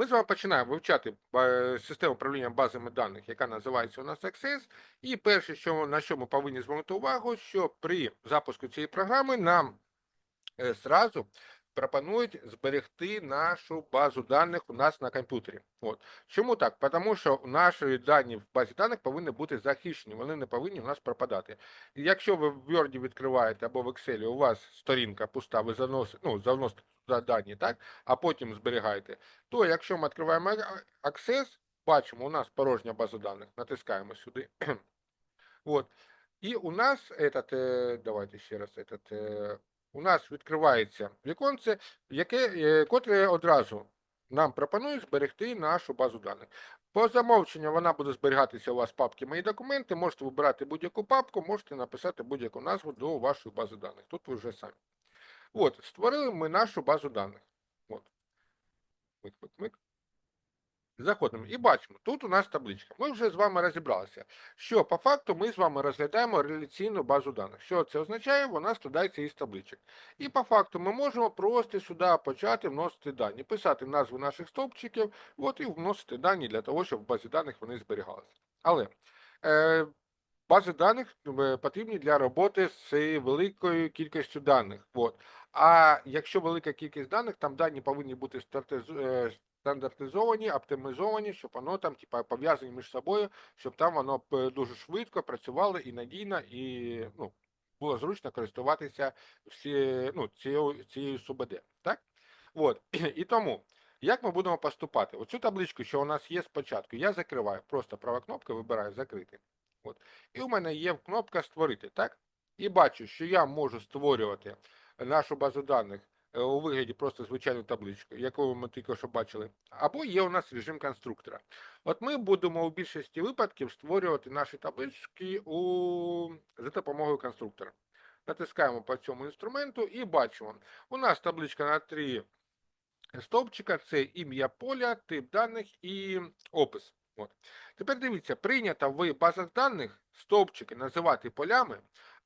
Ми з вами починаємо вивчати е, систему управління базами даних, яка називається у нас Access. І перше, що, на що ми повинні звернути увагу, що при запуску цієї програми нам е, зразу пропонують зберегти нашу базу даних у нас на комп'ютері. От. Чому так? Тому що наші дані в базі даних повинні бути захищені, вони не повинні у нас пропадати. І якщо ви в Word відкриваєте або в Excel, у вас сторінка пуста, ви заносите, ну, заносите дані, так? а потім зберігаєте, то якщо ми відкриваємо Access, бачимо, у нас порожня база даних, натискаємо сюди. От. І у нас этот, е, давайте ще раз, этот, е, у нас відкривається віконце, яке, е, котре одразу нам пропонує зберегти нашу базу даних. По замовченню вона буде зберігатися у вас в папці Мої документи. Можете вибирати будь-яку папку, можете написати будь-яку назву до вашої бази даних. Тут ви вже самі. От, створили ми нашу базу даних. От. Мик, мик, мик. Заходимо і бачимо, тут у нас табличка. Ми вже з вами розібралися, що по факту ми з вами розглядаємо реляційну базу даних. Що це означає? Вона складається із табличок. І по факту ми можемо просто сюди почати вносити дані, писати назви наших стовпчиків, от і вносити дані для того, щоб в базі даних вони зберігалися. Але е, бази даних е, потрібні для роботи з великою кількістю даних. От. А якщо велика кількість даних, там дані повинні бути е, стандартизовані, оптимізовані, щоб воно там типа пов'язані між собою, щоб там воно дуже швидко працювало і надійно, і ну, було зручно користуватися всі, ну, цією, цією СУБД. Так? От. І тому, як ми будемо поступати? Оцю табличку, що у нас є спочатку, я закриваю, просто права кнопка вибираю закрити. От. І у мене є кнопка створити, так? І бачу, що я можу створювати нашу базу даних е, у вигляді просто звичайну табличку, яку ми тільки що бачили, або є у нас режим конструктора. От ми будемо у більшості випадків створювати наші таблички у... за допомогою конструктора. Натискаємо по цьому інструменту і бачимо, у нас табличка на три стовпчика це ім'я поля, тип даних і опис. От. Тепер дивіться, прийнято в базах даних стовпчики називати полями,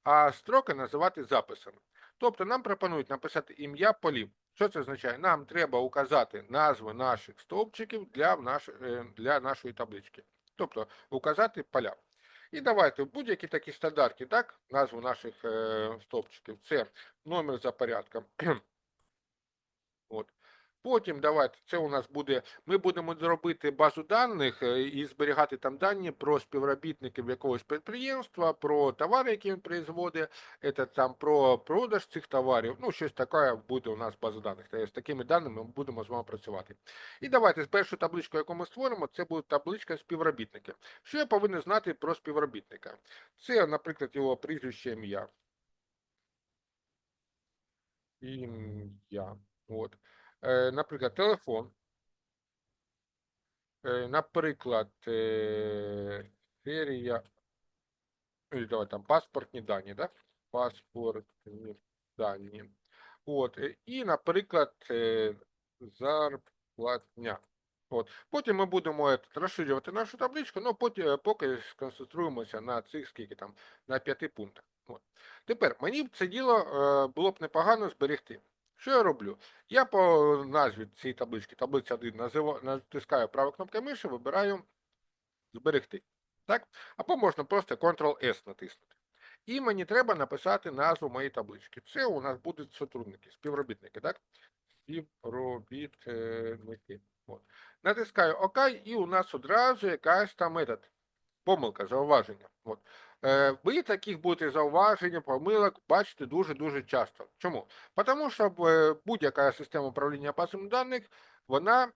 а строки називати записами. Тобто нам пропонують написати ім'я полів. Що це означає? Нам треба указати назви наших стовпчиків для, наш, е, для нашої таблички. Тобто указати поля. І давайте будь-які такі стандартні, так, назву наших е, стовпчиків. Це номер за порядком. От. Потім давайте, це у нас буде, ми будемо робити базу даних е, і зберігати там дані про співробітників якогось підприємства, про товари, які він производить, це там про продаж цих товарів. Ну, щось таке буде у нас база даних. Тобто З такими даними ми будемо з вами працювати. І давайте з першу табличку, яку ми створимо, це буде табличка співробітників. Що я повинен знати про співробітника? Це, наприклад, його прізвище ім'я. Ім'я. От. Е, Наприклад, телефон. Е, Наприклад, е, серія. ну, Давай там паспортні дані, да? Паспортні дані. От. І, наприклад, зарплатня. От. Потім ми будемо розширювати нашу табличку, ну потім поки сконцентруємося на цих скільки там, на п'яти пунктах. От. Тепер мені б це діло було б непогано зберегти. Що я роблю? Я по назві цієї таблички, таблиця 1, називаю, натискаю правою кнопкою миші, вибираю зберегти. Так? Або можна просто Ctrl-S натиснути. І мені треба написати назву моєї таблички. Це у нас будуть сотрудники, співробітники, так? Співробітники. От. Натискаю ОК, і у нас одразу якась там метод. Помилка, зауваження. От. Е, Ви таких будете зауваження, помилок бачите дуже-дуже часто. Чому? Тому що е, будь-яка система управління базами даних, вона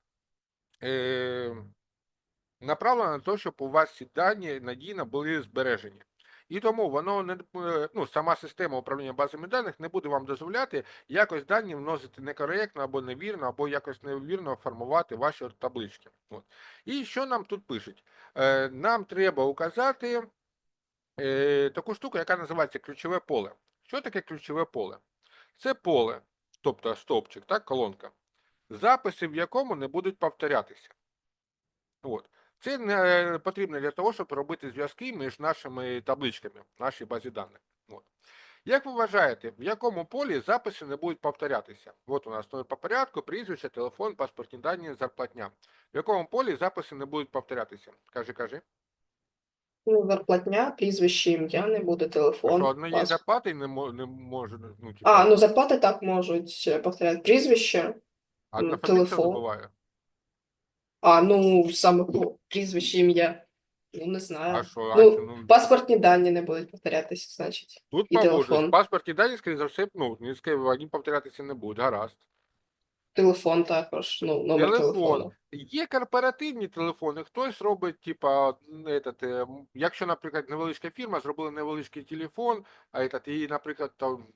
е, направлена на те, щоб у вас ці дані надійно були збережені. І тому воно не е, ну, сама система управління базами даних не буде вам дозволяти якось дані вносити некоректно або невірно, або якось невірно формувати ваші таблички. От. І що нам тут пишуть? Е, Нам треба указати е, таку штуку, яка називається ключове поле. Що таке ключове поле? Це поле, тобто стовпчик, так, колонка, записи в якому не будуть повторятися. От. Це не потрібно для того, щоб робити зв'язки між нашими табличками в нашій базі даних. От. Як ви вважаєте, в якому полі записи не будуть повторятися? От у нас номер по порядку, прізвище, телефон, паспортні дані, зарплатня. В якому полі записи не будуть повторятися? Кажи, кажи. Ну, зарплатня, прізвище, ім'я, не буде телефон. Що одно є паспорт. зарплата не, мо- не може, ну, типу, А, ну зарплати так можуть е, повторяти. Прізвище. а ну, телефон. буває. А, ну саме ну, прізвище, ім'я. Ну, не знаю. А що, Ну, ну, Паспортні дані не будуть повторятися, значить. тут і телефон. Паспортні дані, скоріше за все, ну, не скоріше, вони повторятися не будуть, гаразд. Телефон також, ну, номер Телефон. телефону. Є корпоративні телефони, хтось робить, типа, этот, е, м, якщо, наприклад, невеличка фірма зробила невеличкий телефон, а этот, і, наприклад, там,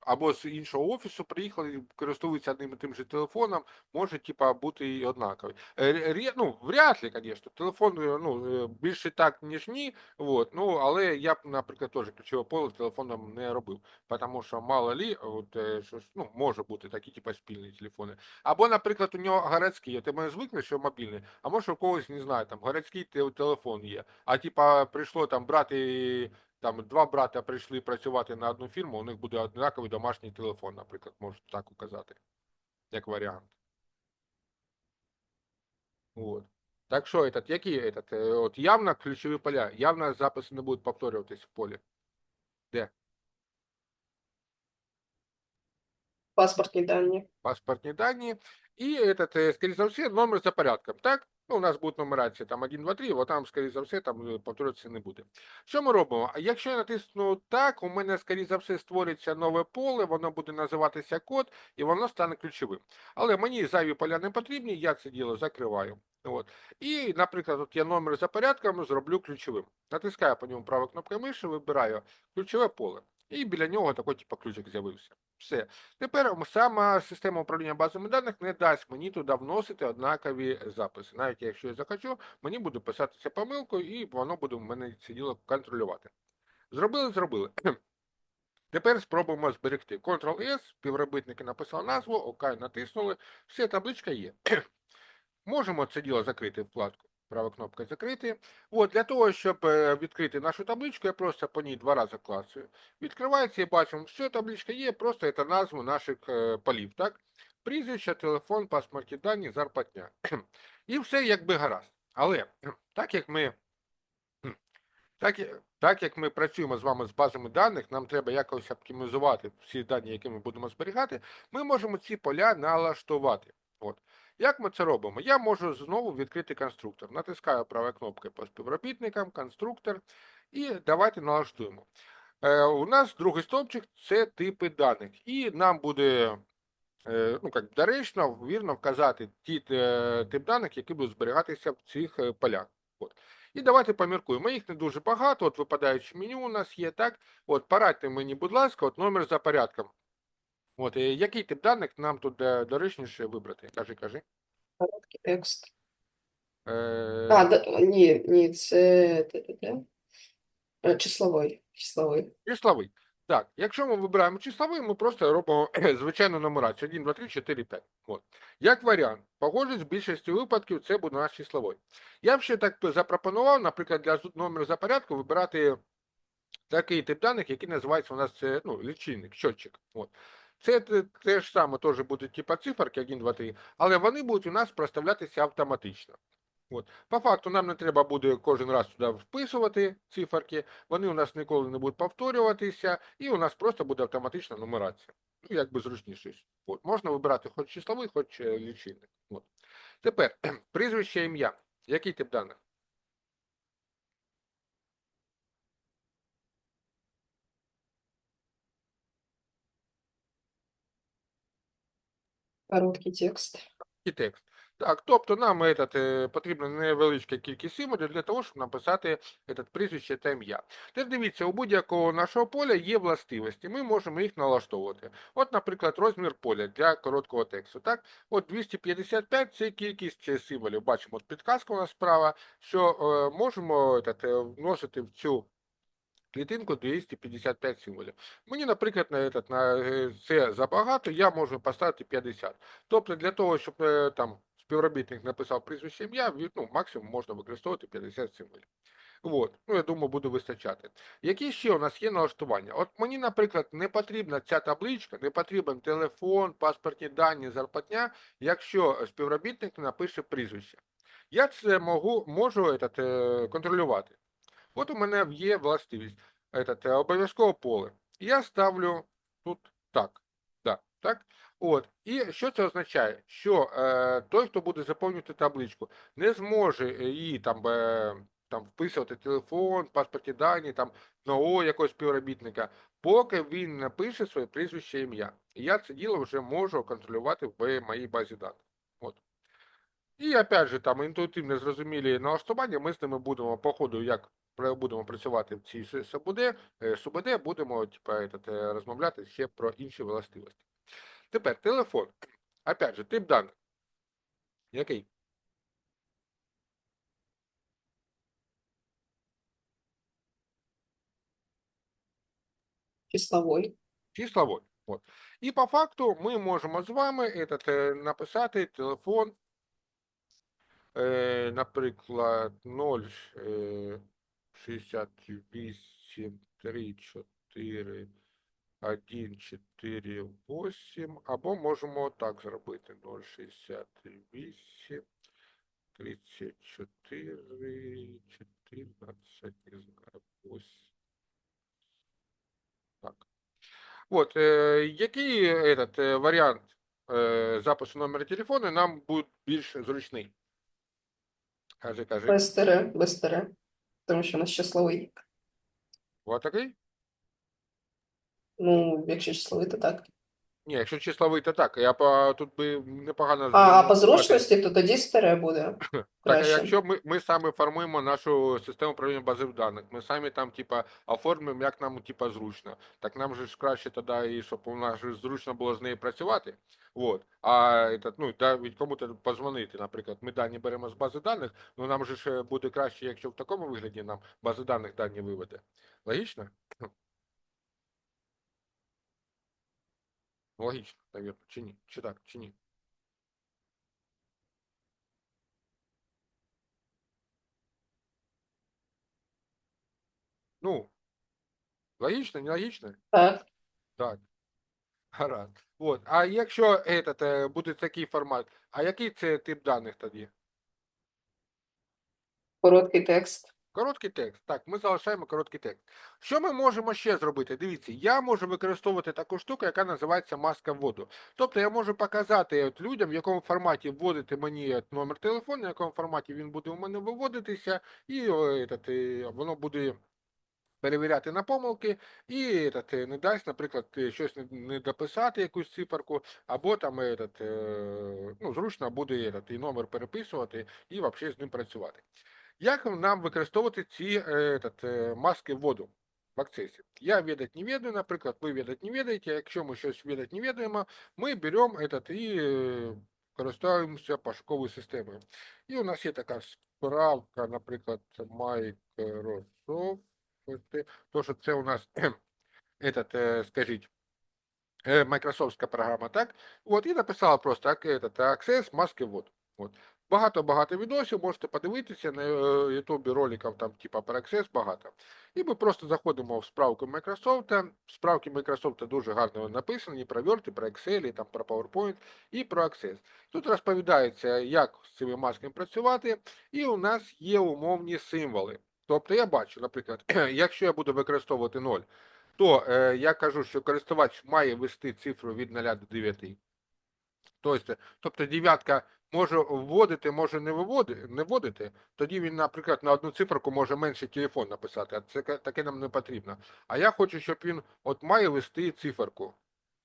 або з іншого офісу приїхали, користуються одним і тим же телефоном, може, типа, бути і однаковий. Е, ре- Ну, вряд ли, звісно. Телефон, е, ну, е, більше так, ніж ні, вот, ну, але я б, наприклад, теж ключове поле телефоном не робив, тому що мало лі, от, що, ну, може бути такі, типа, спільні телефони. Або, наприклад, у нього городський, ти мене звикнеш, що мобільний, а може у когось, не знаю, там городський телефон є. А типа прийшло там брати, там два брата прийшли працювати на одну фірму, у них буде однаковий домашній телефон, наприклад, можу так указати, як варіант. Вот. Так що, этот, які этот, е, от явно ключові поля, явно записи не будуть повторюватись в полі. Паспортні дані. паспортні дані, і этот, е, скоріше за все, номер за порядком. Так? Ну, у нас буде нумерація там 1, 2, 3, от там, скоріше за все, там е, повторюватися не буде. Що ми робимо? Якщо я натисну так, у мене, скоріше за все, створиться нове поле, воно буде називатися код, і воно стане ключовим. Але мені зайві поля не потрібні, я це діло закриваю. От. І, наприклад, от я номер за порядком зроблю ключовим. Натискаю по ньому правою кнопкою миші, вибираю ключове поле. І біля нього такий типу ключик з'явився. Все. Тепер сама система управління базами даних не дасть мені туди вносити однакові записи. Навіть якщо я захочу, мені буде писатися помилкою, і воно буде в мене це діло контролювати. Зробили, зробили. Тепер спробуємо зберегти. Ctrl-S, співробітники написали назву, ОК натиснули, все, табличка є. Можемо це діло закрити вкладку. Права кнопка закрити. От, для того, щоб е, відкрити нашу табличку, я просто по ній два рази клацаю. Відкривається і бачимо, все, табличка є, просто це назву наших е, полів, так? Прізвище, телефон, паспортні дані, зарплатня. І все якби гаразд. Але так як ми так, так як ми працюємо з вами з базами даних, нам треба якось оптимізувати всі дані, які ми будемо зберігати, ми можемо ці поля налаштувати. От. Як ми це робимо? Я можу знову відкрити конструктор. Натискаю правою кнопкою по співробітникам, конструктор, і давайте налаштуємо. Е, у нас другий стовпчик це типи даних. І нам буде е, ну, як, доречно, вірно вказати ті е, тип даних, які будуть зберігатися в цих е, полях. От. І давайте поміркуємо. Їх не дуже багато, от випадаюче меню у нас є, так? От, порадьте мені, будь ласка, от номер за порядком. От, е, який тип даних нам тут е, доречніше вибрати? Кажи, кажи. Короткий текст. Е, А, да, ні, ні, це? Е, числовий. Числовий. Числовий. Так, якщо ми вибираємо числовий, ми просто робимо звичайну нумерацію 1, 2, 3, 4, 5. От. Як варіант, погоджуюсь, в більшості випадків це буде наш числовий. Я б ще так запропонував, наприклад, для номеру за порядку вибирати такий тип даних, який називається у нас ну, лічильник, щотчик. От. Це те, ж саме теж будуть типа циферки 1, 2, 3, але вони будуть у нас проставлятися автоматично. От. По факту нам не треба буде кожен раз туди вписувати циферки, вони у нас ніколи не будуть повторюватися, і у нас просто буде автоматична нумерація. Ну, якби зручніше. От. Можна вибирати хоч числовий, хоч е, лічильник. От. Тепер прізвище ім'я. Який тип даних? Короткий текст. і текст. Так, тобто нам этот, е, потрібна невеличка кількість символів для того, щоб написати этот, прізвище та ім'я. Тепер дивіться, у будь-якого нашого поля є властивості, ми можемо їх налаштовувати. От, наприклад, розмір поля для короткого тексту. Так? От 255 це кількість е, символів. Бачимо, от підказка у нас справа, що е, можемо этот, е, вносити в цю клітинку 255 символів. Мені, наприклад, на, этот, на е, це забагато, я можу поставити 50. Тобто для того, щоб е, там співробітник написав прізвище ім'я, ну, максимум можна використовувати 50 символів. От, ну я думаю, буде вистачати. Які ще у нас є налаштування? От мені, наприклад, не потрібна ця табличка, не потрібен телефон, паспортні дані, зарплатня, якщо співробітник напише прізвище. Я це можу, можу этот, е, контролювати. От у мене є властивість, этот, е, обов'язково поле. Я ставлю тут так. Да, так? От. І що це означає? Що е, той, хто буде заповнювати табличку, не зможе її там, е, там вписувати телефон, паспортні дані, там нового якогось співробітника, поки він напише своє прізвище ім'я. І я це діло вже можу контролювати в моїй базі даних. От. І опять же, там інтуїтивно зрозумілі налаштування, ми з ними будемо по ходу, як будемо працювати в цій СУБД, е, СУБД будемо типа, е, розмовляти ще про інші властивості. Тепер телефон. Опять же, тип даних. Який? Числовой. числовой. От. І по факту ми можемо з вами этот, е, написати телефон, е, наприклад, 0, е, 68, 3, 4, 1, 4, 8, або можемо так зробити 068, 34, 14, не знаю, 8. Так. Вот, э, який этот, э, варіант э, запису номера телефону нам буде більш зручний? Кажи, кажи. Без тире, без тире. Тому що у нас числовий. Вот Отакий? Ну, якщо числовий, то так. Ні, якщо числовий, то так. Я по, тут би непогано А, а по зручності, то тоді з тире буде. Так, а краще. якщо ми, ми саме формуємо нашу систему управління бази даних, ми самі там, типа, оформимо, як нам, типа, зручно. Так нам же ж краще тоді, і щоб у нас же зручно було з нею працювати. Вот. А этот, ну, да, від кому-то позвонити, наприклад, ми дані беремо з бази даних, ну нам же ж буде краще, якщо в такому вигляді нам база даних дані виведе. Логічно? Логічно, навірно, чи ні? Чи так, чи ні? Ну, логічно, не логічно? Так. Так. Гаразд. От. А якщо этот, е, буде такий формат, а який це тип даних тоді? Короткий текст. Короткий текст. Так, ми залишаємо короткий текст. Що ми можемо ще зробити? Дивіться, я можу використовувати таку штуку, яка називається маска вводу. Тобто я можу показати от людям, в якому форматі вводити мені от номер телефону, в якому форматі він буде у мене виводитися, і о, этот, е, воно буде перевіряти на помилки, і этот, е, не дасть, наприклад, е, щось не, не дописати, якусь циферку, або там этот, е, ну, зручно буде этот, і номер переписувати, і взагалі з ним працювати. Як нам використовувати ці е, этот, е, маски вводу в акцесі? Я відать не ведаю, наприклад, ви відать не ведаєте. Якщо ми щось відать не ведаємо, ми беремо этот і е, користуємося пошуковою системою. І у нас є така справка, наприклад, Microsoft. То, що це у нас этот, е, скажіть, е, майкрософтська програма, так? От, і написала просто так, этот, Access маски вводу. От. Багато-багато відосів, можете подивитися на е, ютубі роликів там, типа про Access багато. І ми просто заходимо в справку Microsoft. Справки Microsoft дуже гарно написані про Word, про Excel, там про PowerPoint і про Access. Тут розповідається, як з цими масками працювати, і у нас є умовні символи. Тобто я бачу, наприклад, якщо я буду використовувати 0, то е, я кажу, що користувач має ввести цифру від 0 до 9. Тобто, тобто дев'ятка може вводити, може не виводити, не вводити, тоді він, наприклад, на одну циферку може менше телефон написати, а це таке нам не потрібно. А я хочу, щоб він от має вести циферку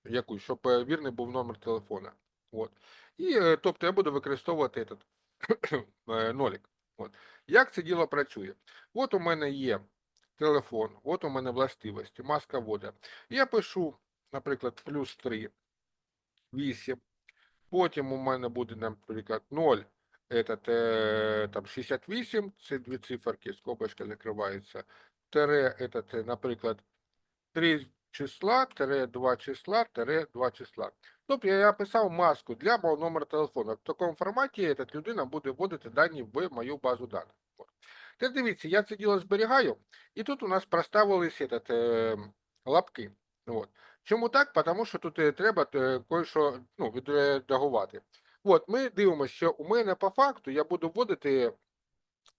якусь, щоб е, вірний був номер телефона. От. І е, тобто я буду використовувати этот, е, нолик. От. Як це діло працює? От у мене є телефон, от у мене властивості, маска ввода. Я пишу, наприклад, плюс 3, 8. Потім у мене буде, наприклад, 0, этот, е, там 68, це дві циферки, скобочка закривається. Тере, этот, е, наприклад, 3, числа, тире 2 числа, тире 2 числа. Тобто я писав маску для мого номера телефону. В такому форматі этот, людина буде вводити дані в мою базу даних. От. Тепер дивіться, я це діло зберігаю, і тут у нас проставились этот, е, лапки. От. Чому так? Тому що тут е, треба е, кое-що ну, відредагувати. От, ми дивимося, що у мене по факту я буду вводити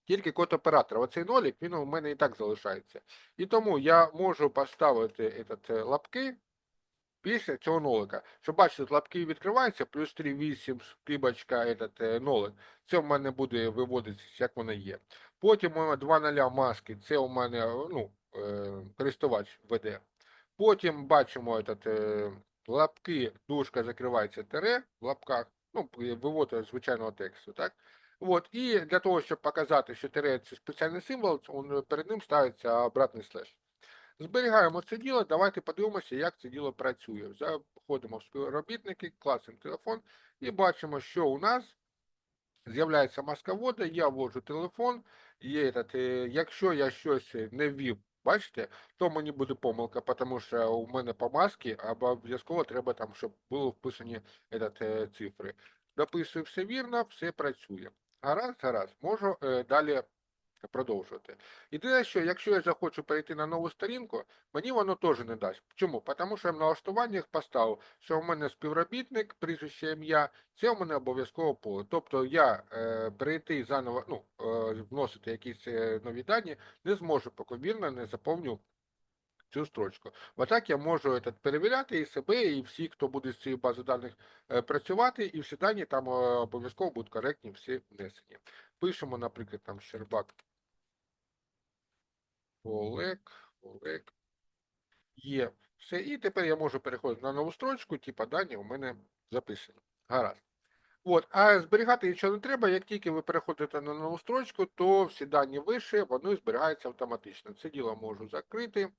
тільки код оператора. Оцей нолік, він у мене і так залишається. І тому я можу поставити этот, е, лапки після цього нолика. Щоб бачите, лапки відкриваються, плюс 3, 8, скибочка, этот, е, нолик. Це в мене буде виводитися, як воно є. Потім у мене 2 ноля маски, це у мене ну, користувач веде. Потім бачимо этот, е, лапки, дужка закривається тире в лапках, ну, вивод звичайного тексту, так? От, і для того, щоб показати, що тире це спеціальний символ, он, перед ним ставиться обратний слеш. Зберігаємо це діло, давайте подивимося, як це діло працює. Заходимо в співробітники, класимо телефон і бачимо, що у нас з'являється маска ввода, я вводжу телефон, є этот, е, якщо я щось не ввів, бачите, то мені буде помилка, тому що у мене по а обов'язково треба там, щоб були вписані е, цифри. Дописую все вірно, все працює. Гаразд, гаразд, можу е, далі продовжувати. Єдине, що якщо я захочу перейти на нову сторінку, мені воно теж не дасть. Чому? Тому що я в налаштуваннях поставив, що в мене співробітник, прізвище ім'я, це у мене обов'язково поле. Тобто я е, перейти заново, ну, е, вносити якісь е, нові дані не зможу, поки вірно не заповню цю строчку. Отак я можу этот, перевіряти і себе, і всі, хто буде з цією базою даних е, працювати, і всі дані там е, обов'язково будуть коректні, всі внесені. Пишемо, наприклад, там Щербак Олег, Олег. Є. Все. І тепер я можу переходити на нову строчку, типа дані у мене записані. Гаразд. От, а зберігати нічого не треба. Як тільки ви переходите на нову строчку, то всі дані вище, вони зберігаються автоматично. Це діло можу закрити.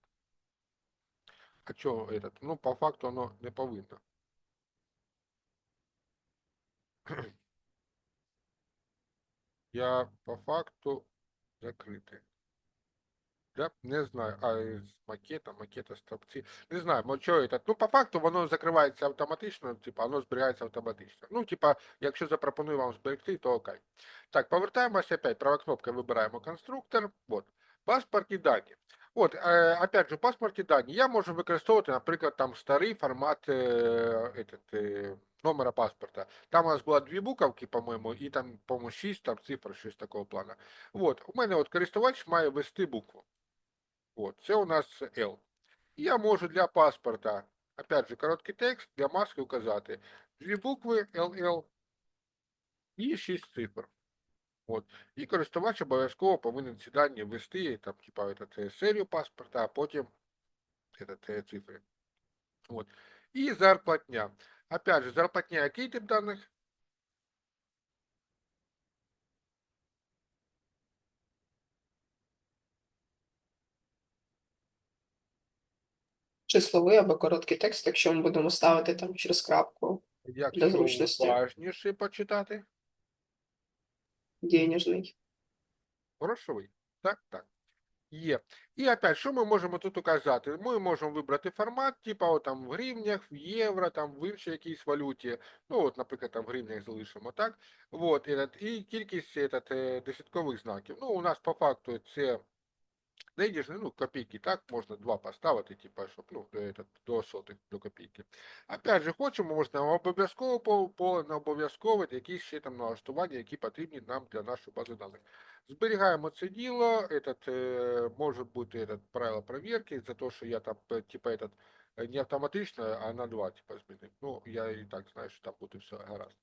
А чого этот? Ну, по факту воно не повинно. Я по факту закритий. Да? Не знаю. А з макета, макета стопці. Не знаю, що это. Ну, по факту воно закривається автоматично, типа, воно зберігається автоматично. Ну, типа, якщо запропоную вам зберегти, то окей. Так, повертаємося опять. Права кнопка вибираємо конструктор. Вот. Паспортні дані. От, е, опять же, паспортні дані. Я можу використовувати, наприклад, там старий формат е, этот, е, номера паспорта. Там у нас було дві буковки, по-моєму, і там, по-моєму, 6 там цифр, щось такого плану. От, у мене от користувач має ввести букву. От, це у нас L. І я можу для паспорта, опять же, короткий текст, для маски указати дві букви LL і 6 цифр. От. І користувач обов'язково повинен ці дані ввести, там, типа, этот, е, серію паспорта, а потім этот, е, цифри. От. І зарплатня. Опять же, зарплатня, який тип даних? Числовий або короткий текст, якщо ми будемо ставити там через крапку, Якщо зручності. уважніше почитати. денежний. Грошовий. Так, так. Є. І опять, що ми можемо тут указати? Ми можемо вибрати формат, типа от, там в гривнях, в євро, там в іншій якійсь валюті. Ну, от, наприклад, там в гривнях залишимо, так? От, і, і кількість этот, е, десяткових знаків. Ну, у нас по факту це денежний, ну, копійки, так, можна два поставити, типа, щоб, ну, до, этот, до сотих, до копійки. Опять же, хочемо, можна обов'язково по, по не обов'язково якісь ще там налаштування, які потрібні нам для нашої бази даних. Зберігаємо це діло, этот, е, може бути этот, правило проверки, за те, що я там, е, типа, этот, е, не автоматично, а на два, типа, змінив. Ну, я і так знаю, що там буде все гаразд.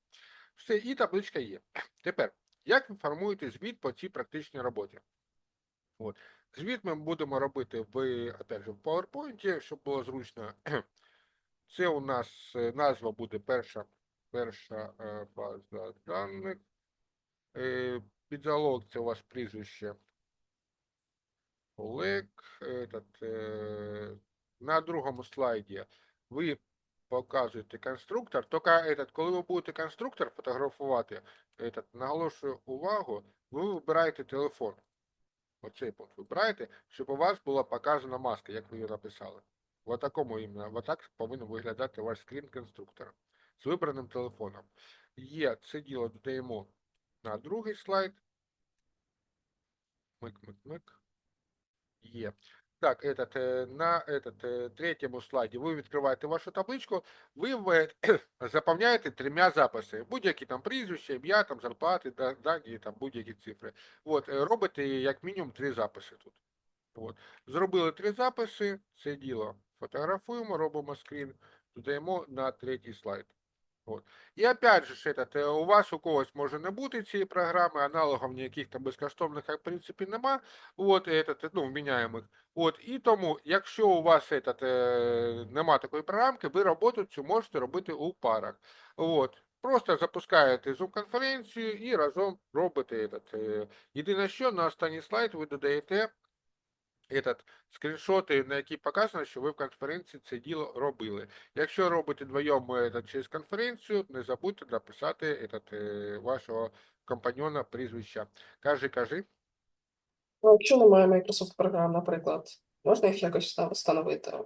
Все, і табличка є. Тепер, як ви формуєте звіт по цій практичній роботі? От. Звіт ми будемо робити в, опять же, в PowerPoint, щоб було зручно. Це у нас е, назва буде перша, перша е, база даних. Е, Підзалог це у вас прізвище Олег. Этот, е, на другому слайді ви показуєте конструктор. Тільки этот, коли ви будете конструктор фотографувати, этот, наголошую увагу, ви вибираєте телефон. Оцей пункт вибираєте, щоб у вас була показана маска, як ви її написали. В такому іменно, в так повинен виглядати ваш скрін конструктора з вибраним телефоном. Є, це діло додаємо на другий слайд. Мик-мик-мик. Є. Так, этот, е, на этот, е, третьому слайді ви відкриваєте вашу табличку, ви в- заповняєте трьома записи. Будь-які там прізвища, ім'я, там зарплати, да- дані, там будь-які цифри. От, робите як мінімум три записи тут. От. Зробили три записи, це діло фотографуємо, робимо скрін, додаємо на третій слайд. От. І опять же, ж, этот, е, у вас у когось може не бути цієї програми, аналогів ніяких там безкоштовних, в принципі, нема. От, этот, ну, вміняємих. От, і тому, якщо у вас этот, е, нема такої програмки, ви роботу цю можете робити у парах. От. Просто запускаєте Zoom-конференцію і разом робите этот. е, Єдине, що на останній слайд ви додаєте этот, скріншоти, на які показано, що ви в конференції це діло робили. Якщо робите вдвоєм е, этот, через конференцію, не забудьте написати этот, е, вашого компаньона прізвища. Кажи, кажи. Ну, якщо немає Microsoft програм, наприклад, можна їх якось вста- встановити?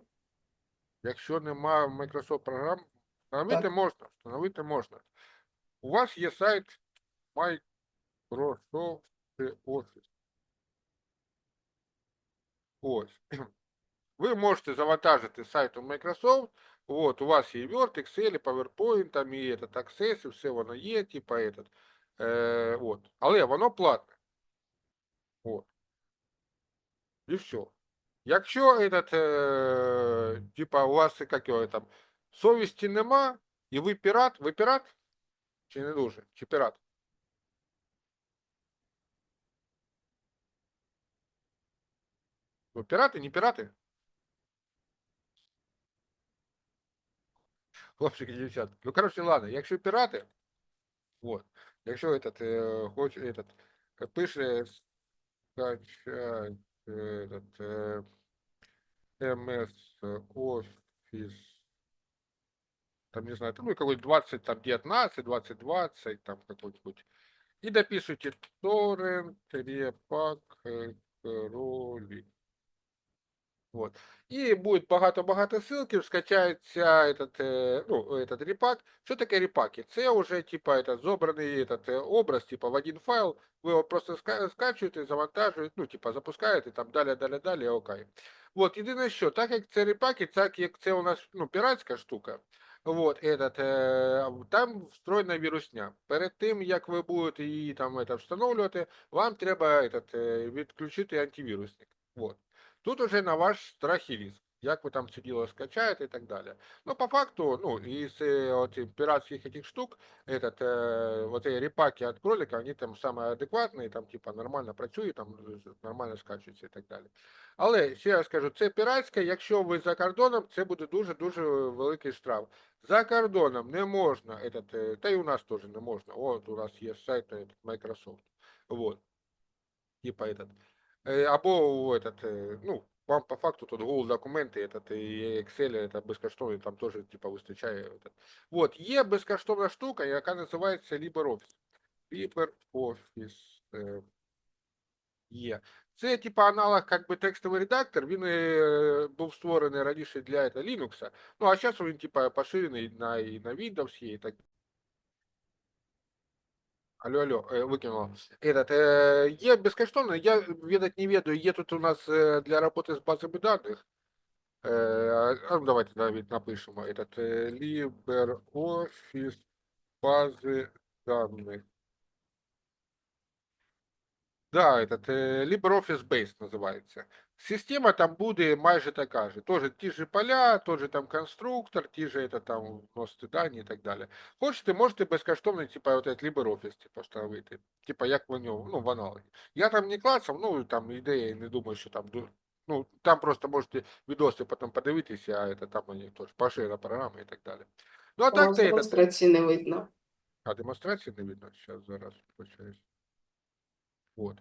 Якщо немає Microsoft програм, встановити Так. можна, встановити можна. У вас є сайт Microsoft Office. Ось. Ви можете завантажити з сайту Microsoft. От, у вас є Word, Excel, PowerPoint, там і этот, Access, і все воно є, типа этот. Е, от. Але воно платне. От. І все. Якщо этот, е, типа, у вас як його там, совісті нема, і ви пірат, ви пірат? Чи не дуже? Чи пірат? Ви пірати, не пірати? Хлопчики, дівчат. Ну, коротше, ладно, якщо пірати, вот, якщо этот, е, хоч, этот, е, пише скачать е, этот, е, MS Office, там, не знаю, там, ну, какой 20, там, 19, 20, 20, там, какой-нибудь, и допишите торрент, репак, е, кролик. Вот. І буде багато-багато ссылків, скачається этот, е, ну, этот репак. Що таке репаки? Це вже типа этот, зобраний этот, е, образ, типа в один файл. Ви його просто ска- скачуєте, завантажуєте, ну, типа запускаєте, там далі, далі, далі, окей. От, єдине що, так як це репаки, так як це у нас ну, піратська штука, вот, этот, е, там встроєна вірусня. Перед тим, як ви будете її там это, встановлювати, вам треба этот, е, відключити антивірусник. Вот. Тут уже на ваш страх і риск, як ви там це діло скачаєте і так далі. Ну, по факту, ну, із э, от, пиратских этих штук, этот, э, вот эти репаки от кролика, они там самые адекватные, там, типа, нормально працюють, там, з- нормально скачуються і так далі. Але, ще раз кажу, це піратське, якщо ви за кордоном, це буде дуже-дуже великий штраф. За кордоном не можна, этот, э, та й у нас теж не можна. От у нас є сайт этот, Microsoft. Вот. Типа этот. Е, Або этот, е, ну, вам по факту тут Google документи, этот, і Excel, это безкоштовно, там теж типа вистачає. Этот. Вот, є безкоштовна штука, яка називається LibreOffice. LibreOffice е, є. Це типа аналог как би текстовий редактор, він е, був створений раніше для это, Linux, ну а зараз він типа поширений на, і на Windows є, і так Алло, алло, е, викинуло. Этот, е, є безкоштовно, я відать не ведаю, є тут у нас е, для роботи з базами даних. Е, а, ну, давайте навіть напишемо. Этот, е, LibreOffice бази даних. Да, этот, е, LibreOffice Base називається. Система там буде майже така же. Тоже ті ж поля, тот же там конструктор, ті же это, там вносити дані і так далі. Хочете, можете безкоштовно, типа, вот этот LibreOffice, типа, встановити. Типа, як в нього, ну, в аналогі. Я там не клацав, ну, там ідея, не думаю, що там, ду- ну, там просто можете відоси потім подивитися, а это там вони теж поширена програма і так далі. Ну, а У нас так, це, этот, демонстрації не видно. а демонстрації не видно, зараз, зараз, почаюсь. Вот.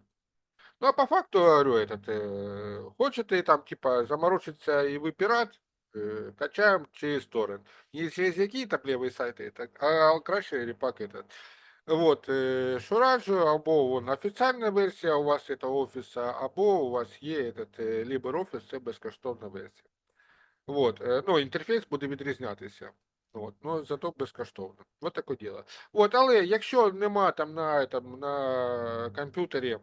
Ну, а по факту, говорю, этот, э, хочете там, типа, заморочиться и вы пират, э, качаем через торрент. Не через які там левые сайти, так, а краще репак этот. Вот, э, що раджу, або вон, офіційна версія у вас этого офіса, або у вас є этот, э, LibreOffice, це безкоштовна версія. От, е, ну, інтерфейс буде відрізнятися. От, ну, зато безкоштовно. От таке діло. От, але якщо нема там на, там, на комп'ютері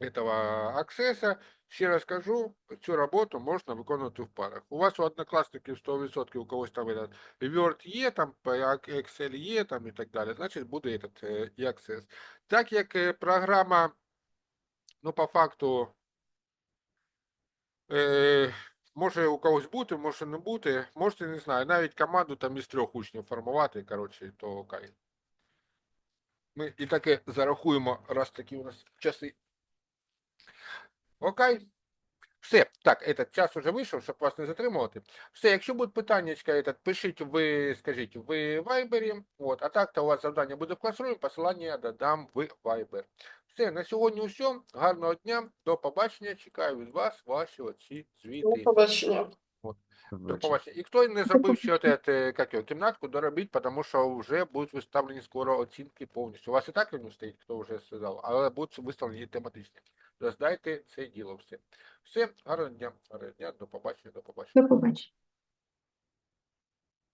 этого аксеса, ще раз кажу, цю роботу можна виконувати в парах. У вас у однокласників 100% у когось там этот Word є, там Excel є, там і так далі, значить буде этот е, і Access. Так як е, програма, ну, по факту, е, може у когось бути, може не бути, можете, не знаю, навіть команду там із трьох учнів формувати, коротше, то окей. Ми і таке зарахуємо, раз такі у нас часи. Окей. Все, так, этот час уже вийшов, щоб вас не затримувати. Все, якщо будуть питання, пишіть ви, скажіть, в Вайбері. От, а так, то у вас завдання буде в класрумі, посилання я додам в Viber. Все, на сьогодні все. Гарного дня, до побачення. Чекаю від вас ваші оці звіти. До побачення. І хто не зробив ще от, е, як його, кімнатку доробіть, тому що вже будуть виставлені скоро оцінки повністю. У вас і так він стоїть, хто вже сказав, але будуть виставлені тематичні. Роздайте це діло все. Все, гарного дня, гарного дня, до побачення, до побачення. До побачення.